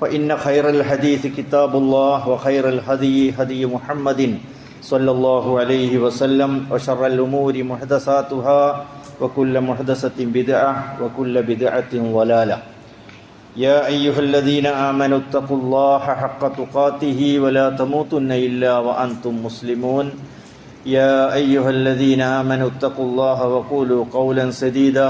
فإن خير الحديث كتاب الله وخير الهدي هدي محمد صلى الله عليه وسلم وشر الأمور محدثاتها وكل محدثة بدعة وكل بدعة ضلالة يا أيها الذين آمنوا اتقوا الله حق تقاته ولا تموتن إلا وأنتم مسلمون يا أيها الذين آمنوا اتقوا الله وقولوا قولا سديدا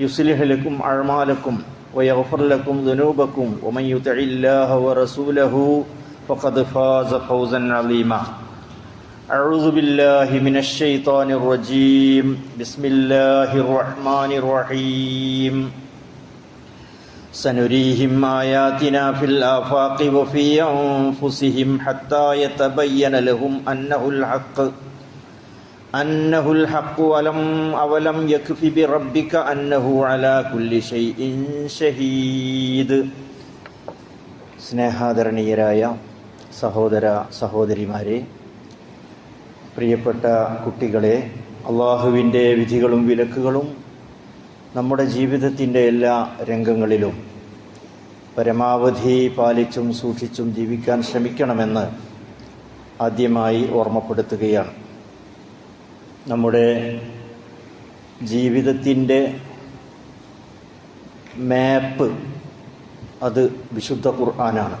يصلح لكم أعمالكم ويغفر لكم ذنوبكم ومن يطع الله ورسوله فقد فاز فوزا عظيما. أعوذ بالله من الشيطان الرجيم. بسم الله الرحمن الرحيم. سنريهم آياتنا في الآفاق وفي أنفسهم حتى يتبين لهم أنه الحق. أنه الحق ولم أولم يكف بربك أنه على كل شيء شهيد സ്നേഹാദരണീയരായ സഹോദര സഹോദരിമാരെ പ്രിയപ്പെട്ട കുട്ടികളെ അള്ളാഹുവിൻ്റെ വിധികളും വിലക്കുകളും നമ്മുടെ ജീവിതത്തിൻ്റെ എല്ലാ രംഗങ്ങളിലും പരമാവധി പാലിച്ചും സൂക്ഷിച്ചും ജീവിക്കാൻ ശ്രമിക്കണമെന്ന് ആദ്യമായി ഓർമ്മപ്പെടുത്തുകയാണ് നമ്മുടെ ജീവിതത്തിന്റെ മാപ്പ് അത് വിശുദ്ധ ഖുർആനാണ്.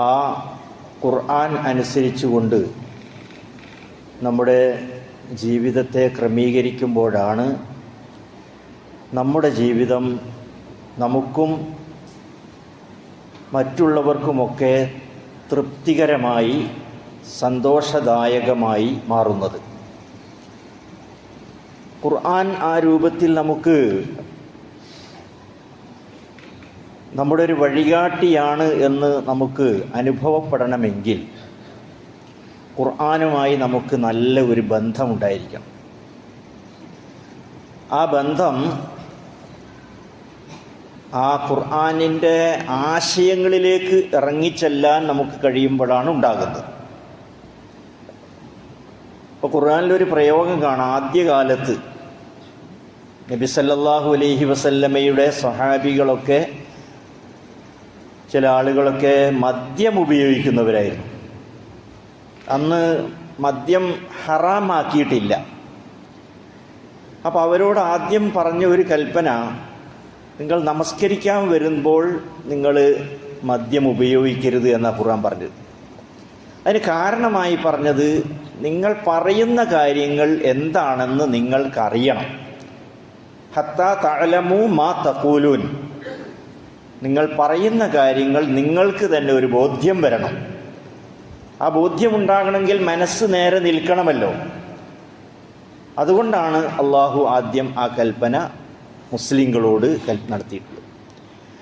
ആ ഖുർആൻ അനുസരിച്ചുകൊണ്ട് നമ്മുടെ ജീവിതത്തെ ക്രമീകരിക്കുമ്പോഴാണ് നമ്മുടെ ജീവിതം നമുക്കും മറ്റുള്ളവർക്കുമൊക്കെ തൃപ്തികരമായി സന്തോഷദായകമായി മാറുന്നത്. ഖുർആൻ ആ രൂപത്തിൽ നമുക്ക് നമ്മുടെ ഒരു വഴികാട്ടിയാണ് എന്ന് നമുക്ക് അനുഭവപ്പെടണമെങ്കിൽ ഖുർആാനുമായി നമുക്ക് നല്ല ഒരു ബന്ധമുണ്ടായിരിക്കണം. ആ ബന്ധം ആ ഖുർആാനിന്റെ ആശയങ്ങളിലേക്ക് ഇറങ്ങിച്ചെല്ലാൻ നമുക്ക് കഴിയുമ്പോഴാണ് ഉണ്ടാകുന്നത്. ഇപ്പോൾ ഖുർആാനിലൊരു പ്രയോഗം കാണാം. ആദ്യകാലത്ത് നബി സല്ലല്ലാഹു അലൈഹി വസല്ലമ്മയുടെ സഹാബികളൊക്കെ ചില ആളുകളൊക്കെ മദ്യം ഉപയോഗിക്കുന്നവരായിരുന്നു. അന്ന് മദ്യം ഹറാമാക്കിയിട്ടില്ല. അപ്പോൾ അവരോട് ആദ്യം പറഞ്ഞ ഒരു കൽപ്പന നിങ്ങൾ നമസ്കരിക്കാൻ വരുമ്പോൾ നിങ്ങൾ മദ്യം ഉപയോഗിക്കരുത് എന്നാണ് ഖുർആൻ പറഞ്ഞത്. അതിന് കാരണമായി പറഞ്ഞത് നിങ്ങൾ പറയുന്ന കാര്യങ്ങൾ എന്താണെന്ന് നിങ്ങൾക്കറിയണം. ഹത്ത തഴലമു മാ തക്കൂലൂൻ നിങ്ങൾ പറയുന്ന കാര്യങ്ങൾ നിങ്ങൾക്ക് തന്നെ ഒരു ബോധ്യം വരണം. ആ ബോധ്യമുണ്ടാകണമെങ്കിൽ മനസ്സ് നേരെ നിൽക്കണമല്ലോ. അതുകൊണ്ടാണ് അള്ളാഹു ആദ്യം ആ കൽപ്പന മുസ്ലിങ്ങളോട് നടത്തിയിട്ടുള്ളത്.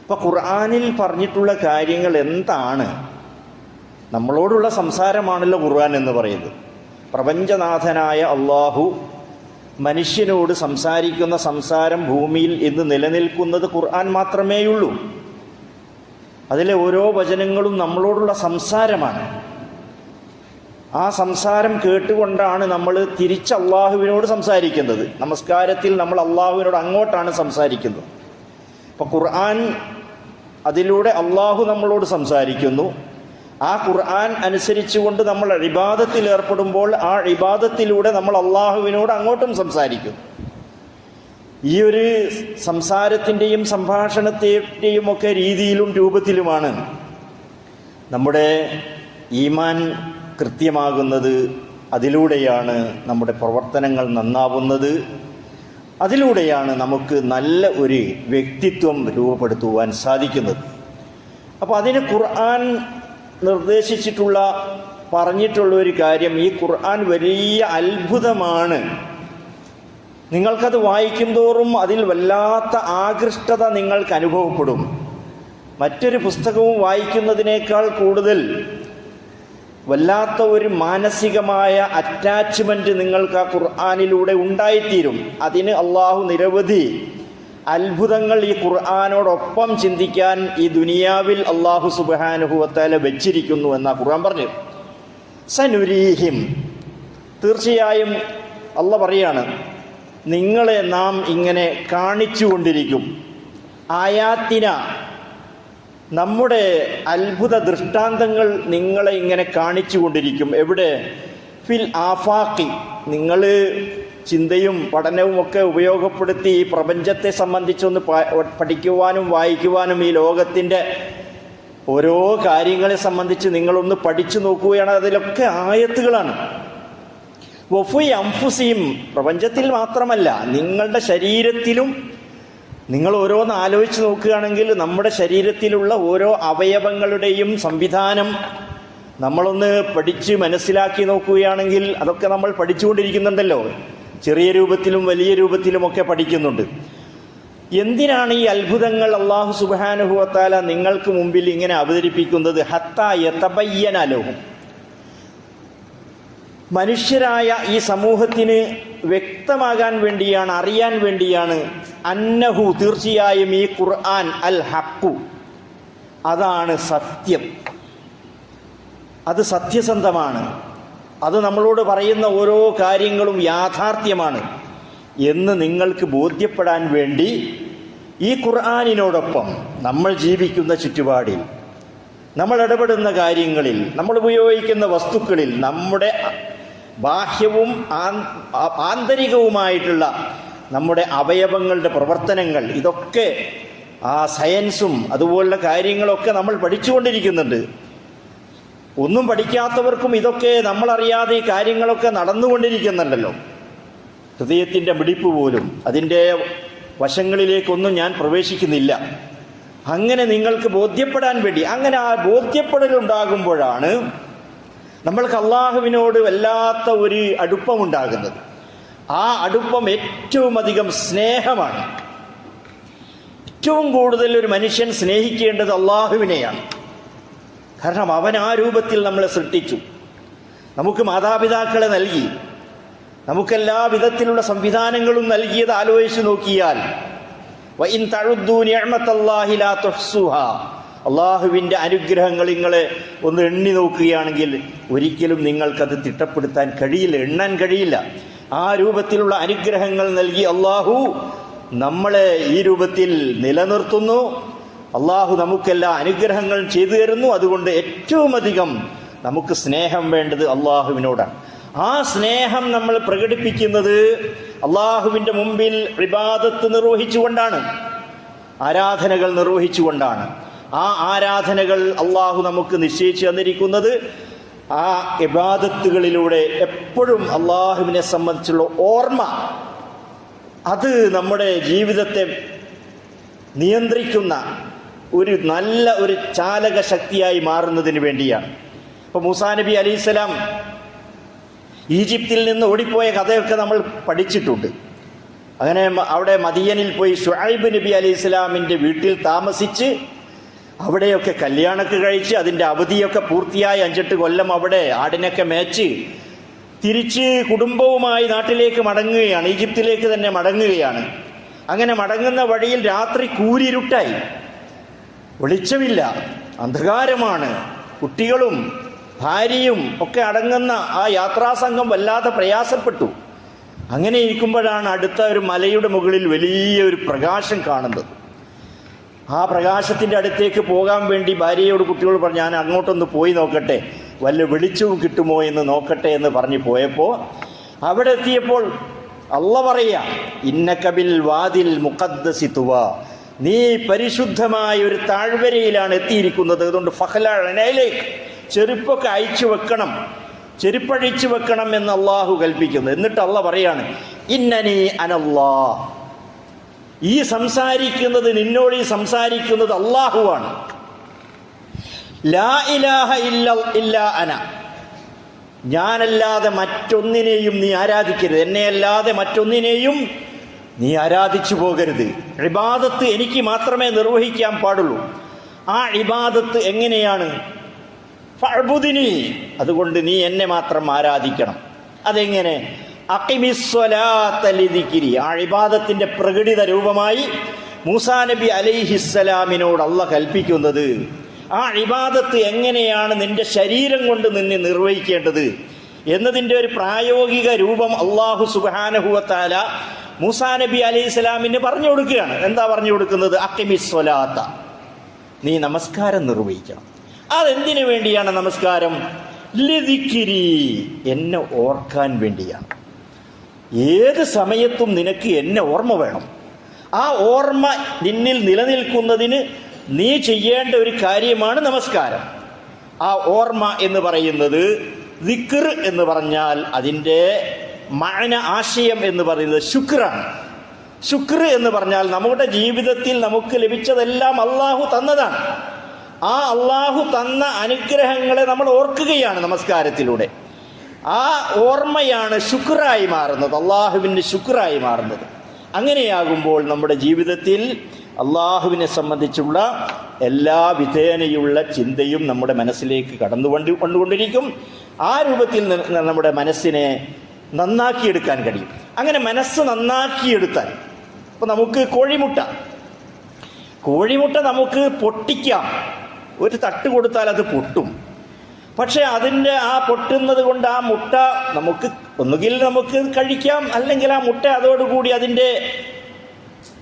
അപ്പോൾ ഖുർആാനിൽ പറഞ്ഞിട്ടുള്ള കാര്യങ്ങൾ എന്താണ്? നമ്മളോടുള്ള സംസാരമാണല്ലോ ഖുർആൻ എന്ന് പറയുന്നത്. പ്രപഞ്ചനാഥനായ അള്ളാഹു മനുഷ്യനോട് സംസാരിക്കുന്ന സംസാരം ഭൂമിയിൽ ഇന്ന് നിലനിൽക്കുന്നത് ഖുർആൻ മാത്രമേയുള്ളൂ. അതിലെ ഓരോ വചനങ്ങളും നമ്മളോടുള്ള സംസാരമാണ്. ആ സംസാരം കേട്ടുകൊണ്ടാണ് നമ്മൾ തിരിച്ച് അള്ളാഹുവിനോട് സംസാരിക്കുന്നത്. നമസ്കാരത്തിൽ നമ്മൾ അള്ളാഹുവിനോട് അങ്ങോട്ടാണ് സംസാരിക്കുന്നത്. അപ്പോൾ ഖുർആൻ അതിലൂടെ അള്ളാഹു നമ്മളോട് സംസാരിക്കുന്നു. ആ ഖുർആൻ അനുസരിച്ചുകൊണ്ട് നമ്മൾ ഇബാദത്തിൽ ഏർപ്പെടുമ്പോൾ ആ ഇബാദത്തിലൂടെ നമ്മൾ അള്ളാഹുവിനോട് അങ്ങോട്ടും സംസാരിക്കും. ഈ ഒരു സംസാരത്തിന്റെയും സംഭാഷണത്തിന്റെയും ഒക്കെ രീതിയിലും രൂപത്തിലുമാണ് നമ്മുടെ ഈമാൻ കൃത്യമാകുന്നത്. അതിലൂടെയാണ് നമ്മുടെ പ്രവർത്തനങ്ങൾ നന്നാവുന്നത്. അതിലൂടെയാണ് നമുക്ക് നല്ല ഒരു വ്യക്തിത്വം രൂപപ്പെടുത്തുവാൻ സാധിക്കുന്നത്. അപ്പോൾ അതിന് ഖുർആൻ നിർദ്ദേശിച്ചിട്ടുള്ള പറഞ്ഞിട്ടുള്ള ഒരു കാര്യം ഈ ഖുർആൻ വലിയ അത്ഭുതമാണ്. നിങ്ങൾക്കത് വായിക്കും തോറും അതിൽ വല്ലാത്ത ആകൃഷ്ടത നിങ്ങൾക്ക് അനുഭവപ്പെടും. മറ്റൊരു പുസ്തകവും വായിക്കുന്നതിനേക്കാൾ കൂടുതൽ വല്ലാത്ത ഒരു മാനസികമായ അറ്റാച്ച്മെന്റ് നിങ്ങൾക്ക് ആ ഖുർആാനിലൂടെ ഉണ്ടായിത്തീരും. അതിന് അള്ളാഹു നിരവധി അത്ഭുതങ്ങൾ ഈ ഖുർആാനോടൊപ്പം ചിന്തിക്കാൻ ഈ ദുനിയാവിൽ അള്ളാഹു സുബാനുഭവത്താല വെച്ചിരിക്കുന്നു എന്നാ ഖുർആൻ പറഞ്ഞു സനുരീഹിം. തീർച്ചയായും അല്ല പറയാണ് നിങ്ങളെ നാം ഇങ്ങനെ കാണിച്ചുകൊണ്ടിരിക്കും. ആയാത്തിന നമ്മുടെ അത്ഭുത ദൃഷ്ടാന്തങ്ങൾ നിങ്ങളെ ഇങ്ങനെ കാണിച്ചു കൊണ്ടിരിക്കും എവിടെ? ഫിൽ ആഫാക്കി നിങ്ങൾ ചിന്തയും പഠനവും ഒക്കെ ഉപയോഗപ്പെടുത്തി ഈ പ്രപഞ്ചത്തെ സംബന്ധിച്ചൊന്ന് പഠിക്കുവാനും വായിക്കുവാനും ഈ ലോകത്തിന്റെ ഓരോ കാര്യങ്ങളെ സംബന്ധിച്ച് നിങ്ങളൊന്ന് പഠിച്ചു നോക്കുകയാണ്. അതിലൊക്കെ ആയത്തുകളാണ്. വഫുയി അംഫുസിയും പ്രപഞ്ചത്തിൽ മാത്രമല്ല നിങ്ങളുടെ ശരീരത്തിലും നിങ്ങൾ ഓരോന്ന് ആലോചിച്ച് നോക്കുകയാണെങ്കിൽ നമ്മുടെ ശരീരത്തിലുള്ള ഓരോ അവയവങ്ങളുടെയും സംവിധാനം നമ്മളൊന്ന് പഠിച്ച് മനസ്സിലാക്കി നോക്കുകയാണെങ്കിൽ അതൊക്കെ നമ്മൾ പഠിച്ചുകൊണ്ടിരിക്കുന്നുണ്ടല്ലോ. ചെറിയ രൂപത്തിലും വലിയ രൂപത്തിലുമൊക്കെ പഠിക്കുന്നുണ്ട്. എന്തിനാണ് ഈ അത്ഭുതങ്ങൾ അള്ളാഹു സുബാനുഭവത്താല നിങ്ങൾക്ക് മുമ്പിൽ ഇങ്ങനെ അവതരിപ്പിക്കുന്നത്? ഹത്തായ മനുഷ്യരായ ഈ സമൂഹത്തിന് വ്യക്തമാകാൻ വേണ്ടിയാണ് അറിയാൻ വേണ്ടിയാണ് അന്നഹു തീർച്ചയായും ഈ ഖുർആൻ അൽ ഹക്കു അതാണ് സത്യം. അത് സത്യസന്ധമാണ്. അത് നമ്മളോട് പറയുന്ന ഓരോ കാര്യങ്ങളും യാഥാർത്ഥ്യമാണ് എന്ന് നിങ്ങൾക്ക് ബോധ്യപ്പെടാൻ വേണ്ടി ഈ ഖുർആാനിനോടൊപ്പം നമ്മൾ ജീവിക്കുന്ന ചുറ്റുപാടിൽ നമ്മൾ ഇടപെടുന്ന കാര്യങ്ങളിൽ നമ്മൾ ഉപയോഗിക്കുന്ന വസ്തുക്കളിൽ നമ്മുടെ ബാഹ്യവും ആന്തരികവുമായിട്ടുള്ള നമ്മുടെ അവയവങ്ങളുടെ പ്രവർത്തനങ്ങൾ ഇതൊക്കെ ആ സയൻസും അതുപോലുള്ള കാര്യങ്ങളൊക്കെ നമ്മൾ പഠിച്ചുകൊണ്ടിരിക്കുന്നുണ്ട്. ഒന്നും പഠിക്കാത്തവർക്കും ഇതൊക്കെ നമ്മളറിയാതെ ഈ കാര്യങ്ങളൊക്കെ നടന്നുകൊണ്ടിരിക്കുന്നുണ്ടല്ലോ. ഹൃദയത്തിന്റെ മിടിപ്പ് പോലും അതിന്റെ വശങ്ങളിലേക്കൊന്നും ഞാൻ പ്രവേശിക്കുന്നില്ല. അങ്ങനെ നിങ്ങൾക്ക് ബോധ്യപ്പെടാൻ വേണ്ടി അങ്ങനെ ആ ബോധ്യപ്പെടലുണ്ടാകുമ്പോഴാണ് നമ്മൾക്ക് അള്ളാഹുവിനോട് വല്ലാത്ത ഒരു അടുപ്പമുണ്ടാകുന്നത് ആ അടുപ്പം ഏറ്റവും അധികം സ്നേഹമാണ്. ഏറ്റവും കൂടുതൽ ഒരു മനുഷ്യൻ സ്നേഹിക്കേണ്ടത് അള്ളാഹുവിനെയാണ്. കാരണം അവൻ ആ രൂപത്തിൽ നമ്മളെ സൃഷ്ടിച്ചു. നമുക്ക് മാതാപിതാക്കളെ നൽകി. നമുക്കെല്ലാ വിധത്തിലുള്ള സംവിധാനങ്ങളും നൽകിയത് ആലോചിച്ച് നോക്കിയാൽ അള്ളാഹുവിന്റെ അനുഗ്രഹങ്ങൾ നിങ്ങളെ ഒന്ന് എണ്ണി നോക്കുകയാണെങ്കിൽ ഒരിക്കലും നിങ്ങൾക്കത് തിട്ടപ്പെടുത്താൻ കഴിയില്ല എണ്ണാൻ കഴിയില്ല. ആ രൂപത്തിലുള്ള അനുഗ്രഹങ്ങൾ നൽകി അള്ളാഹു നമ്മളെ ഈ രൂപത്തിൽ നിലനിർത്തുന്നു. അള്ളാഹു നമുക്കെല്ലാ അനുഗ്രഹങ്ങൾ ചെയ്തു തരുന്നു. അതുകൊണ്ട് ഏറ്റവും അധികം നമുക്ക് സ്നേഹം വേണ്ടത് അള്ളാഹുവിനോടാണ്. ആ സ്നേഹം നമ്മൾ പ്രകടിപ്പിക്കുന്നത് അള്ളാഹുവിന്റെ മുമ്പിൽ വിവാദത്ത് നിർവഹിച്ചുകൊണ്ടാണ്. ആരാധനകൾ നിർവഹിച്ചുകൊണ്ടാണ്. ആ ആരാധനകൾ അള്ളാഹു നമുക്ക് നിശ്ചയിച്ചു തന്നിരിക്കുന്നത് ആ ഇബാദത്തുകളിലൂടെ എപ്പോഴും അള്ളാഹുവിനെ സംബന്ധിച്ചുള്ള ഓർമ്മ അത് നമ്മുടെ ജീവിതത്തെ നിയന്ത്രിക്കുന്ന ഒരു നല്ല ഒരു ചാലക ശക്തിയായി മാറുന്നതിന് വേണ്ടിയാണ്. ഇപ്പോൾ മൂസാ നബി അലി ഇസ്ലാം ഈജിപ്തിൽ നിന്ന് ഓടിപ്പോയ കഥയൊക്കെ നമ്മൾ പഠിച്ചിട്ടുണ്ട്. അങ്ങനെ അവിടെ മദിയനിൽ പോയി ഷുഹൈബ് നബി അലി ഇസ്ലാമിന്റെ വീട്ടിൽ താമസിച്ച് അവിടെയൊക്കെ കല്യാണമൊക്കെ കഴിച്ച് അതിന്റെ അവധിയൊക്കെ പൂർത്തിയായി അഞ്ചെട്ട് കൊല്ലം അവിടെ ആടിനൊക്കെ മേച്ച് തിരിച്ച് കുടുംബവുമായി നാട്ടിലേക്ക് മടങ്ങുകയാണ്. ഈജിപ്തിലേക്ക് തന്നെ മടങ്ങുകയാണ്. അങ്ങനെ മടങ്ങുന്ന വഴിയിൽ രാത്രി കൂരിരുട്ടായി. വെളിച്ചമില്ല. അന്ധകാരമാണ്. കുട്ടികളും ഭാര്യയും ഒക്കെ അടങ്ങുന്ന ആ യാത്രാസംഘം വല്ലാതെ പ്രയാസപ്പെട്ടു. അങ്ങനെ ഇരിക്കുമ്പോഴാണ് അടുത്ത ഒരു മലയുടെ മുകളിൽ വലിയ ഒരു പ്രകാശം കാണുന്നത്. ആ പ്രകാശത്തിന്റെ അടുത്തേക്ക് പോകാൻ വേണ്ടി ഭാര്യയോട് കുട്ടികളോട് പറഞ്ഞു ഞാൻ അങ്ങോട്ടൊന്ന് പോയി നോക്കട്ടെ. വല്ല വെളിച്ചവും കിട്ടുമോ എന്ന് നോക്കട്ടെ എന്ന് പറഞ്ഞു പോയപ്പോൾ അവിടെ എത്തിയപ്പോൾ അള്ള പറയാ ഇന്നക്കബിൽ വാതിൽ മുഖദ്ദസി നീ പരിശുദ്ധമായ ഒരു താഴ്വരയിലാണ് എത്തിയിരിക്കുന്നത്. അതുകൊണ്ട് ഫഹലേക്ക് ചെരുപ്പൊക്കെ അയച്ചു വെക്കണം. ചെരുപ്പഴിച്ചു വെക്കണം എന്ന് അള്ളാഹു കൽപ്പിക്കുന്നു. എന്നിട്ട് അള്ള പറയാണ് ഇന്നനി അനല്ലാ. ഈ സംസാരിക്കുന്നത് നിന്നോട് ഈ സംസാരിക്കുന്നത് അള്ളാഹുവാണ്. ലാ ഇലാഹ ഇല്ല ഇല്ല അന. ഞാനല്ലാതെ മറ്റൊന്നിനെയും നീ ആരാധിക്കരുത്. എന്നെയല്ലാതെ മറ്റൊന്നിനെയും നീ ആരാധിച്ചു പോകരുത്. ഇബാദത്ത് എനിക്ക് മാത്രമേ നിർവഹിക്കാൻ പാടുള്ളൂ. ആ ഇബാദത്ത് എങ്ങനെയാണ്? ഫഅ്ബുദിനി. അതുകൊണ്ട് നീ എന്നെ മാത്രം ആരാധിക്കണം. അതെങ്ങനെ? അക്കിമിസ്വലാത്ത ലിദിക്കിരി ആ ഇബാദത്തിന്റെ പ്രകടിത രൂപമായി മൂസാ നബി അലൈഹിസ്സലാമിനോട് അല്ല കൽപ്പിക്കുന്നത്. ആ ഇബാദത്ത് എങ്ങനെയാണ് നിന്റെ ശരീരം കൊണ്ട് നിന്നെ നിർവഹിക്കേണ്ടത്? എന്നതിന്റെ ഒരു പ്രായോഗിക രൂപം അള്ളാഹു സുബാനഹുവത്താല മൂസാ നബി അലി ഇസ്ലാമിന് പറഞ്ഞു കൊടുക്കുകയാണ്. എന്താ പറഞ്ഞു കൊടുക്കുന്നത്? അക്കിമിസ്വലാത്ത നീ നമസ്കാരം നിർവഹിക്കണം. അതെന്തിനു വേണ്ടിയാണ് നമസ്കാരം? ലതിക്കിരി എന്നെ ഓർക്കാൻ വേണ്ടിയാണ്. ഏത് സമയത്തും നിനക്ക് എന്നെ ഓർമ്മ വേണം. ആ ഓർമ്മ നിന്നിൽ നിലനിൽക്കുന്നതിന് നീ ചെയ്യേണ്ട ഒരു കാര്യമാണ് നമസ്കാരം. ആ ഓർമ്മ എന്ന് പറയുന്നത് ദിക്ർ എന്ന് പറഞ്ഞാൽ അതിന്റെ മഴന ആശയം എന്ന് പറയുന്നത് ശുക്രാണ്. ശുക്ർ എന്ന് പറഞ്ഞാൽ നമ്മുടെ ജീവിതത്തിൽ നമുക്ക് ലഭിച്ചതെല്ലാം അള്ളാഹു തന്നതാണ്. ആ അള്ളാഹു തന്ന അനുഗ്രഹങ്ങളെ നമ്മൾ ഓർക്കുകയാണ് നമസ്കാരത്തിലൂടെ. ആ ഓർമ്മയാണ് ശുക്രായി മാറുന്നത് അള്ളാഹുവിന്റെ ശുക്രായി മാറുന്നത്. അങ്ങനെയാകുമ്പോൾ നമ്മുടെ ജീവിതത്തിൽ അള്ളാഹുവിനെ സംബന്ധിച്ചുള്ള എല്ലാ വിധേനയുള്ള ചിന്തയും നമ്മുടെ മനസ്സിലേക്ക് കടന്നു കൊണ്ട് കൊണ്ടുകൊണ്ടിരിക്കും ആ രൂപത്തിൽ നമ്മുടെ മനസ്സിനെ നന്നാക്കിയെടുക്കാൻ കഴിയും. അങ്ങനെ മനസ്സ് നന്നാക്കിയെടുത്താൽ ഇപ്പം നമുക്ക് കോഴിമുട്ട. കോഴിമുട്ട നമുക്ക് പൊട്ടിക്കാം. ഒരു തട്ട് കൊടുത്താൽ അത് പൊട്ടും. പക്ഷേ അതിന്റെ ആ പൊട്ടുന്നത് കൊണ്ട് ആ മുട്ട നമുക്ക് ഒന്നുകിൽ നമുക്ക് കഴിക്കാം അല്ലെങ്കിൽ ആ മുട്ട അതോടുകൂടി അതിന്റെ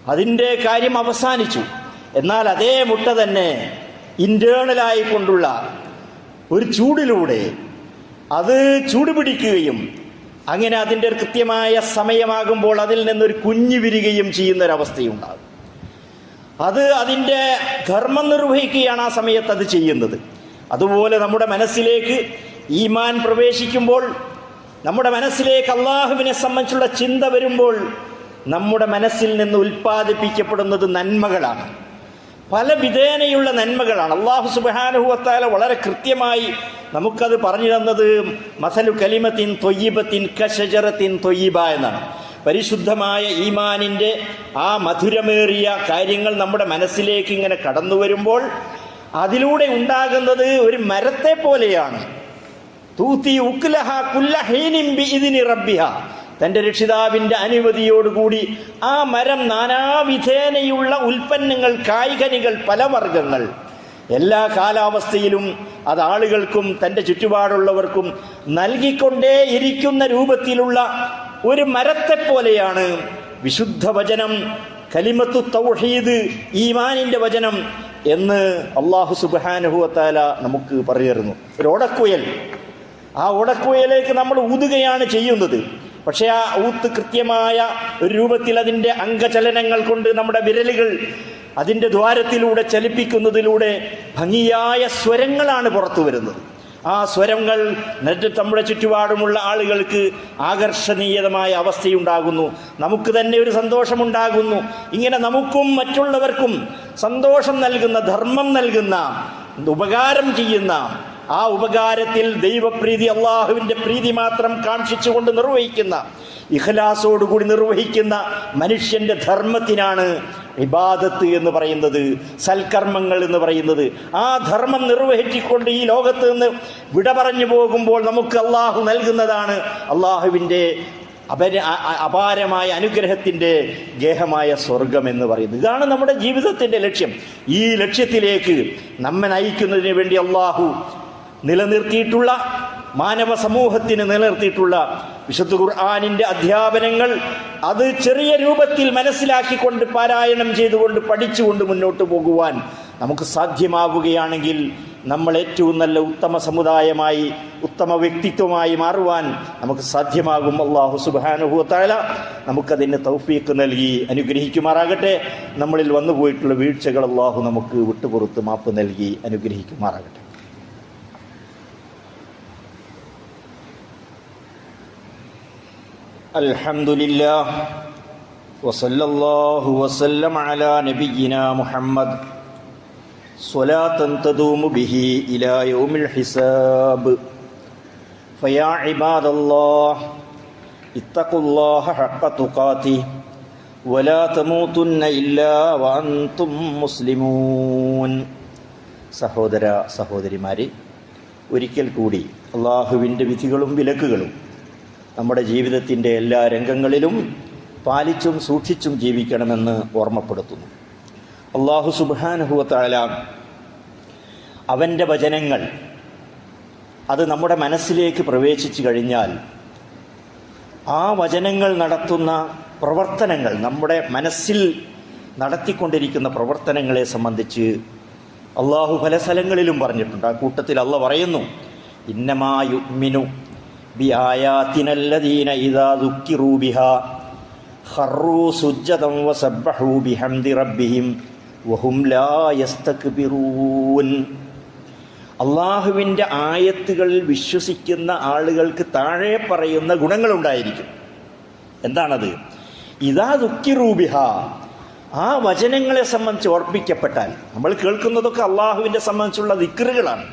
അതിന്റെ കാര്യം അവസാനിച്ചു. എന്നാൽ അതേ മുട്ട തന്നെ ഇന്റേണലായി കൊണ്ടുള്ള ഒരു ചൂടിലൂടെ അത് ചൂടുപിടിക്കുകയും അങ്ങനെ അതിന്റെ ഒരു കൃത്യമായ സമയമാകുമ്പോൾ അതിൽ നിന്നൊരു കുഞ്ഞു വിരികയും ചെയ്യുന്നൊരവസ്ഥയുണ്ടാകും. അത് അതിന്റെ ധർമ്മം നിർവഹിക്കുകയാണ് ആ സമയത്ത് അത് ചെയ്യുന്നത്. അതുപോലെ നമ്മുടെ മനസ്സിലേക്ക് ഈമാൻ പ്രവേശിക്കുമ്പോൾ നമ്മുടെ മനസ്സിലേക്ക് അള്ളാഹുവിനെ സംബന്ധിച്ചുള്ള ചിന്ത വരുമ്പോൾ നമ്മുടെ മനസ്സിൽ നിന്ന് ഉൽപ്പാദിപ്പിക്കപ്പെടുന്നത് നന്മകളാണ്. പല വിധേനയുള്ള നന്മകളാണ്. അള്ളാഹു സുബാനുഹുവത്താല വളരെ കൃത്യമായി നമുക്കത് പറഞ്ഞു തന്നത് മസലു കലിമത്തിൻ തൊയ്യബത്തിൻ കഷജറത്തിൻ തൊയ്യബ എന്നാണ്. പരിശുദ്ധമായ ഈമാനിന്റെ ആ മധുരമേറിയ കാര്യങ്ങൾ നമ്മുടെ മനസ്സിലേക്ക് ഇങ്ങനെ കടന്നു വരുമ്പോൾ അതിലൂടെ ഉണ്ടാകുന്നത് ഒരു മരത്തെ പോലെയാണ്. തൂത്തി ഉക്ലഹ കുല്ലഹീനിംബി ഇതിനി റബ്ബിഹ. തന്റെ രക്ഷിതാവിന്റെ അനുമതിയോടുകൂടി ആ മരം നാനാവിധേനയുള്ള ഉൽപ്പന്നങ്ങൾ കായ്കനികൾ പലവർഗങ്ങൾ എല്ലാ കാലാവസ്ഥയിലും അത് ആളുകൾക്കും തന്റെ ചുറ്റുപാടുള്ളവർക്കും നൽകിക്കൊണ്ടേ ഇരിക്കുന്ന രൂപത്തിലുള്ള ഒരു മരത്തെ പോലെയാണ് വിശുദ്ധ വചനം കലിമത്തു തൗഹീദ് ഈമാനിന്റെ വചനം എന്ന് അള്ളാഹു സുബാനുഹുവത്താല നമുക്ക് പറയുന്നു ഒരു ഓടക്കുയൽ. ആ ഓടക്കുയലേക്ക് നമ്മൾ ഊതുകയാണ് ചെയ്യുന്നത്. പക്ഷേ ആ ഊത്ത് കൃത്യമായ ഒരു രൂപത്തിൽ അതിന്റെ അംഗചലനങ്ങൾ കൊണ്ട് നമ്മുടെ വിരലുകൾ അതിന്റെ ദ്വാരത്തിലൂടെ ചലിപ്പിക്കുന്നതിലൂടെ ഭംഗിയായ സ്വരങ്ങളാണ് പുറത്തു വരുന്നത്. ആ സ്വരങ്ങൾ നമ്മുടെ ചുറ്റുപാടുമുള്ള ആളുകൾക്ക് ആകർഷണീയതമായ അവസ്ഥയുണ്ടാകുന്നു. നമുക്ക് തന്നെ ഒരു സന്തോഷമുണ്ടാകുന്നു. ഇങ്ങനെ നമുക്കും മറ്റുള്ളവർക്കും സന്തോഷം നൽകുന്ന ധർമ്മം നൽകുന്ന ഉപകാരം ചെയ്യുന്ന ആ ഉപകാരത്തിൽ ദൈവപ്രീതി അള്ളാഹുവിന്റെ പ്രീതി മാത്രം കാക്ഷിച്ചുകൊണ്ട് നിർവഹിക്കുന്ന ഇഖലാസോടുകൂടി നിർവഹിക്കുന്ന മനുഷ്യന്റെ ധർമ്മത്തിനാണ് ഇബാദത്ത് എന്ന് പറയുന്നത് സൽക്കർമ്മങ്ങൾ എന്ന് പറയുന്നത്. ആ ധർമ്മം നിർവഹിച്ചുകൊണ്ട് ഈ ലോകത്ത് നിന്ന് വിട പറഞ്ഞു പോകുമ്പോൾ നമുക്ക് അള്ളാഹു നൽകുന്നതാണ് അള്ളാഹുവിന്റെ അപര അപാരമായ അനുഗ്രഹത്തിന്റെ ഗേഹമായ സ്വർഗം എന്ന് പറയുന്നത്. ഇതാണ് നമ്മുടെ ജീവിതത്തിന്റെ ലക്ഷ്യം. ഈ ലക്ഷ്യത്തിലേക്ക് നമ്മെ നയിക്കുന്നതിന് വേണ്ടി അള്ളാഹു നിലനിർത്തിയിട്ടുള്ള മാനവ സമൂഹത്തിന് നിലനിർത്തിയിട്ടുള്ള വിശുദ്ധ ഖുർആാനിന്റെ അധ്യാപനങ്ങൾ അത് ചെറിയ രൂപത്തിൽ മനസ്സിലാക്കിക്കൊണ്ട് പാരായണം ചെയ്തുകൊണ്ട് പഠിച്ചുകൊണ്ട് മുന്നോട്ട് പോകുവാൻ നമുക്ക് സാധ്യമാവുകയാണെങ്കിൽ നമ്മൾ ഏറ്റവും നല്ല ഉത്തമ സമുദായമായി ഉത്തമ വ്യക്തിത്വമായി മാറുവാൻ നമുക്ക് സാധ്യമാകും. അള്ളാഹു സുബാനുഭവത്തായ നമുക്കതിന് തൗഫീക്ക് നൽകി അനുഗ്രഹിക്കുമാറാകട്ടെ. നമ്മളിൽ വന്നുപോയിട്ടുള്ള വീഴ്ചകൾ അള്ളാഹു നമുക്ക് വിട്ടുപുറത്ത് മാപ്പ് നൽകി അനുഗ്രഹിക്കുമാറാകട്ടെ. الحمد لله وصلى الله وسلم على نبينا محمد صلاة تدوم به إلى يوم الحساب فيا عباد الله اتقوا الله حق تقاته ولا تموتن إلا وأنتم مسلمون സഹോദര സഹോദരിമാരെ ഒരിക്കൽ കൂടി അള്ളാഹുവിൻ്റെ വിധികളും വിലക്കുകളും നമ്മുടെ ജീവിതത്തിന്റെ എല്ലാ രംഗങ്ങളിലും പാലിച്ചും സൂക്ഷിച്ചും ജീവിക്കണമെന്ന് ഓർമ്മപ്പെടുത്തുന്നു. അള്ളാഹു സുബാനുഹുവത്താല അവന്റെ വചനങ്ങൾ അത് നമ്മുടെ മനസ്സിലേക്ക് പ്രവേശിച്ചു കഴിഞ്ഞാൽ ആ വചനങ്ങൾ നടത്തുന്ന പ്രവർത്തനങ്ങൾ നമ്മുടെ മനസ്സിൽ നടത്തിക്കൊണ്ടിരിക്കുന്ന പ്രവർത്തനങ്ങളെ സംബന്ധിച്ച് അള്ളാഹു പല സ്ഥലങ്ങളിലും പറഞ്ഞിട്ടുണ്ട്. ആ കൂട്ടത്തിൽ അള്ള പറയുന്നു ഇന്നമായുമിനു അള്ളാഹുവിന്റെ ആയത്തുകളിൽ വിശ്വസിക്കുന്ന ആളുകൾക്ക് താഴെ പറയുന്ന ഗുണങ്ങളുണ്ടായിരിക്കും. എന്താണത്? ഇതാ ദുഃഖിറൂബിഹ ആ വചനങ്ങളെ സംബന്ധിച്ച് ഓർപ്പിക്കപ്പെട്ടാൽ നമ്മൾ കേൾക്കുന്നതൊക്കെ അള്ളാഹുവിന്റെ സംബന്ധിച്ചുള്ള ദിക്കറുകളാണ്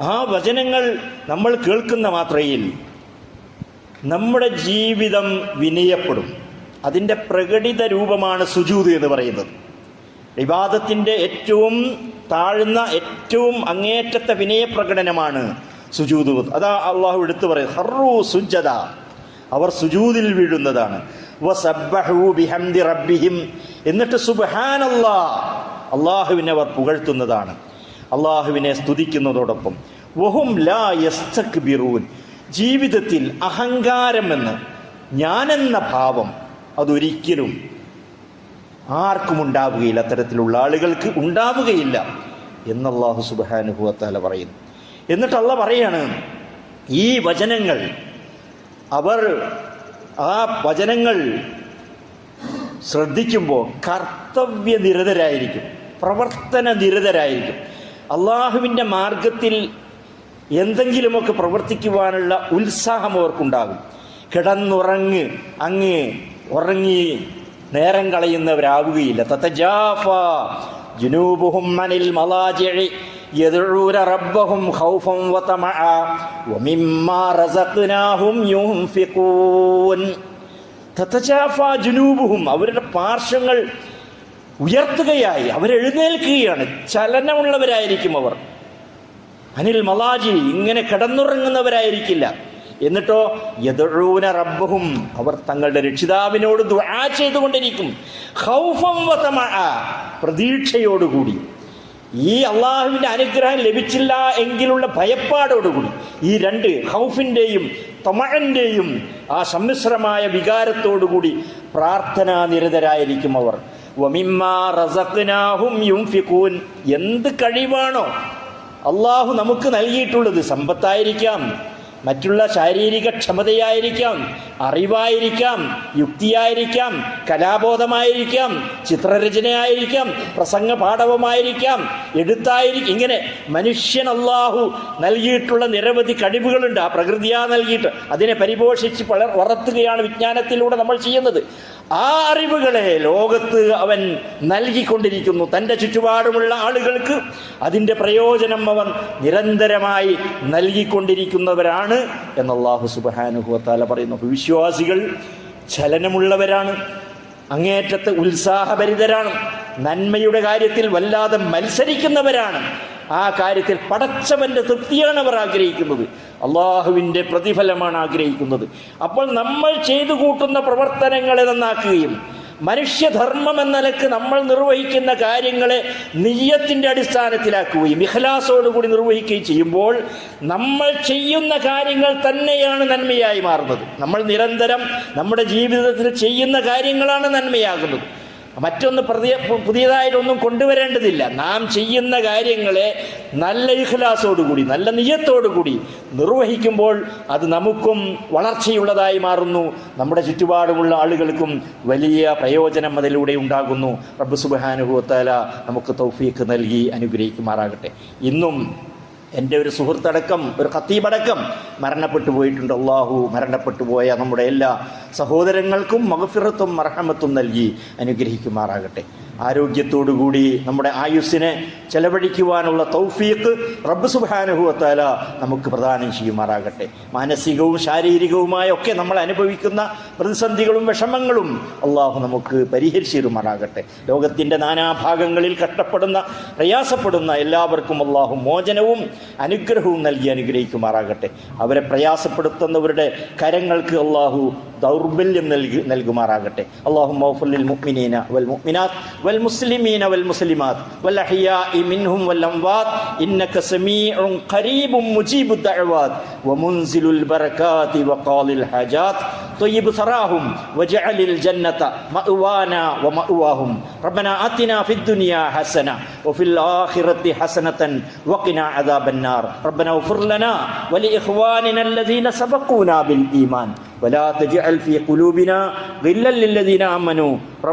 ആ വചനങ്ങൾ നമ്മൾ കേൾക്കുന്ന മാത്രയിൽ നമ്മുടെ ജീവിതം വിനയപ്പെടും. അതിന്റെ പ്രകടിത രൂപമാണ് സുജൂത് എന്ന് പറയുന്നത്. വിവാദത്തിന്റെ ഏറ്റവും താഴ്ന്ന ഏറ്റവും അങ്ങേറ്റത്തെ വിനയപ്രകടനമാണ് സുജൂത്. അതാ അള്ളാഹു എടുത്തു പറയും ഹറു സുജത അവർ സുജൂതിൽ വീഴുന്നതാണ്. എന്നിട്ട് എന്നിട്ട് സുബ്ഹാനല്ലാ അള്ളാഹുവിനെ അവർ പുകഴ്ത്തുന്നതാണ്. അള്ളാഹുവിനെ സ്തുതിക്കുന്നതോടൊപ്പം വഹും ലാ ജീവിതത്തിൽ അഹങ്കാരമെന്ന് ഞാനെന്ന ഭാവം അതൊരിക്കലും ആർക്കും ഉണ്ടാവുകയില്ല അത്തരത്തിലുള്ള ആളുകൾക്ക് ഉണ്ടാവുകയില്ല എന്നല്ലാഹു സുബാനുഭവത്താല പറയുന്നു. എന്നിട്ട് പറയാണ് ഈ വചനങ്ങൾ അവർ ആ വചനങ്ങൾ ശ്രദ്ധിക്കുമ്പോൾ കർത്തവ്യ നിരതരായിരിക്കും പ്രവർത്തന നിരതരായിരിക്കും അള്ളാഹുവിന്റെ മാർഗത്തിൽ എന്തെങ്കിലുമൊക്കെ പ്രവർത്തിക്കുവാനുള്ള ഉത്സാഹം അവർക്കുണ്ടാകും. കിടന്നുറങ്ങ് അങ്ങ് ഉറങ്ങി നേരം കളയുന്നവരാവുകയില്ല. തത്തജാഫ മനിൽ അവരുടെ പാർശ്വങ്ങൾ ഉയർത്തുകയായി. അവരെഴുന്നേൽക്കുകയാണ്. ചലനമുള്ളവരായിരിക്കും അവർ. അനിൽ മലാജി ഇങ്ങനെ കിടന്നുറങ്ങുന്നവരായിരിക്കില്ല. എന്നിട്ടോ യദഴൂന റബ്ബഹും അവർ തങ്ങളുടെ രക്ഷിതാവിനോട് ദ്വാ ചെയ്തുകൊണ്ടിരിക്കും. വതമഅ പ്രതീക്ഷയോടുകൂടി. ഈ അള്ളാഹുവിന്റെ അനുഗ്രഹം ലഭിച്ചില്ല എങ്കിലുള്ള ഭയപ്പാടോടുകൂടി. ഈ രണ്ട് ഹൗഫിന്റെയും തമഴന്റെയും ആ സമ്മിശ്രമായ വികാരത്തോടുകൂടി പ്രാർത്ഥനാ നിരതരായിരിക്കും അവർ. എന്ത് കഴിവാണോ അള്ളാഹു നമുക്ക് നൽകിയിട്ടുള്ളത് സമ്പത്തായിരിക്കാം മറ്റുള്ള ശാരീരിക ക്ഷമതയായിരിക്കാം അറിവായിരിക്കാം യുക്തിയായിരിക്കാം കലാബോധമായിരിക്കാം ചിത്രരചനയായിരിക്കാം പ്രസംഗ പാഠവുമായിരിക്കാം എഴുത്തായിരിക്കും ഇങ്ങനെ മനുഷ്യൻ അള്ളാഹു നൽകിയിട്ടുള്ള നിരവധി കഴിവുകളുണ്ട് ആ പ്രകൃതിയാ നൽകിയിട്ട്. അതിനെ പരിപോഷിച്ച് വളർ വളർത്തുകയാണ് വിജ്ഞാനത്തിലൂടെ നമ്മൾ ചെയ്യുന്നത്. ആ അറിവുകളെ ലോകത്ത് അവൻ നൽകിക്കൊണ്ടിരിക്കുന്നു. തന്റെ ചുറ്റുപാടുമുള്ള ആളുകൾക്ക് അതിന്റെ പ്രയോജനം അവൻ നിരന്തരമായി നൽകിക്കൊണ്ടിരിക്കുന്നവരാണ് എന്നല്ലാഹു സുബാനുഹുവത്താല പറയുന്നു. വിശ്വാസികൾ ചലനമുള്ളവരാണ് അങ്ങേറ്റത്തെ ഉത്സാഹഭരിതരാണ് നന്മയുടെ കാര്യത്തിൽ വല്ലാതെ മത്സരിക്കുന്നവരാണ്. ആ കാര്യത്തിൽ പടച്ചവന്റെ തൃപ്തിയാണ് അവർ ആഗ്രഹിക്കുന്നത്. അള്ളാഹുവിന്റെ പ്രതിഫലമാണ് ആഗ്രഹിക്കുന്നത്. അപ്പോൾ നമ്മൾ ചെയ്തു കൂട്ടുന്ന പ്രവർത്തനങ്ങളെ നന്നാക്കുകയും മനുഷ്യധർമ്മം എന്ന നിലയ്ക്ക് നമ്മൾ നിർവഹിക്കുന്ന കാര്യങ്ങളെ നിയ്യത്തിന്റെ അടിസ്ഥാനത്തിലാക്കുകയും ഇഖലാസോടുകൂടി നിർവഹിക്കുകയും ചെയ്യുമ്പോൾ നമ്മൾ ചെയ്യുന്ന കാര്യങ്ങൾ തന്നെയാണ് നന്മയായി മാറുന്നത്. നമ്മൾ നിരന്തരം നമ്മുടെ ജീവിതത്തിൽ ചെയ്യുന്ന കാര്യങ്ങളാണ് നന്മയാകുന്നത്. മറ്റൊന്ന് പ്രതി പുതിയതായിട്ടൊന്നും കൊണ്ടുവരേണ്ടതില്ല. നാം ചെയ്യുന്ന കാര്യങ്ങളെ നല്ല ഇഖ്ലാസോടുകൂടി നല്ല നിയത്തോടുകൂടി നിർവഹിക്കുമ്പോൾ അത് നമുക്കും വളർച്ചയുള്ളതായി മാറുന്നു. നമ്മുടെ ചുറ്റുപാടുമുള്ള ആളുകൾക്കും വലിയ പ്രയോജനം അതിലൂടെ ഉണ്ടാകുന്നു. റബ്ബ് സുബാനുഭവത്താല നമുക്ക് തൗഫീഖ് നൽകി അനുഗ്രഹിക്കുമാറാകട്ടെ. ഇന്നും എന്റെ ഒരു സുഹൃത്തടക്കം ഒരു ഖത്തീബടക്കം മരണപ്പെട്ടു പോയിട്ടുണ്ട്. അള്ളാഹു മരണപ്പെട്ടു പോയ നമ്മുടെ എല്ലാ സഹോദരങ്ങൾക്കും മഹഫിറത്തും മർഹമത്തും നൽകി അനുഗ്രഹിക്കുമാറാകട്ടെ. ആരോഗ്യത്തോടുകൂടി നമ്മുടെ ആയുസ്സിനെ ചെലവഴിക്കുവാനുള്ള തൗഫീഖ് റബ്ബ് സുബാനുഭവത്താല നമുക്ക് പ്രദാനം ചെയ്യുമാറാകട്ടെ. മാനസികവും ശാരീരികവുമായ ഒക്കെ നമ്മൾ അനുഭവിക്കുന്ന പ്രതിസന്ധികളും വിഷമങ്ങളും അള്ളാഹു നമുക്ക് പരിഹരിച്ചിരുമാറാകട്ടെ. ലോകത്തിന്റെ നാനാഭാഗങ്ങളിൽ കഷ്ടപ്പെടുന്ന പ്രയാസപ്പെടുന്ന എല്ലാവർക്കും അള്ളാഹു മോചനവും അനുഗ്രഹവും നൽകി അനുഗ്രഹിക്കുമാറാകട്ടെ. അവരെ പ്രയാസപ്പെടുത്തുന്നവരുടെ കരങ്ങൾക്ക് അള്ളാഹു ദൗർബല്യം നൽകി നൽകുമാറാകട്ടെ. അള്ളാഹു മൗഫുലിൽ മുഅ്മിനീന വൽ മുഅ്മിനാത്ത് والمسلمين والمسلمات والأحياء منهم والأموات إنك سميع قريب مجيب الدعوات ومنزل البركات وقال الحاجات طيب ثراهم وجعل الجنة مأوانا ومأواهم ربنا آتنا في الدنيا حسنة وفي الآخرة حسنة وقنا عذاب النار ربنا اغفر لنا ولإخواننا الذين سبقونا بالإيمان ولا تجعل في قلوبنا غلا للذين آمنوا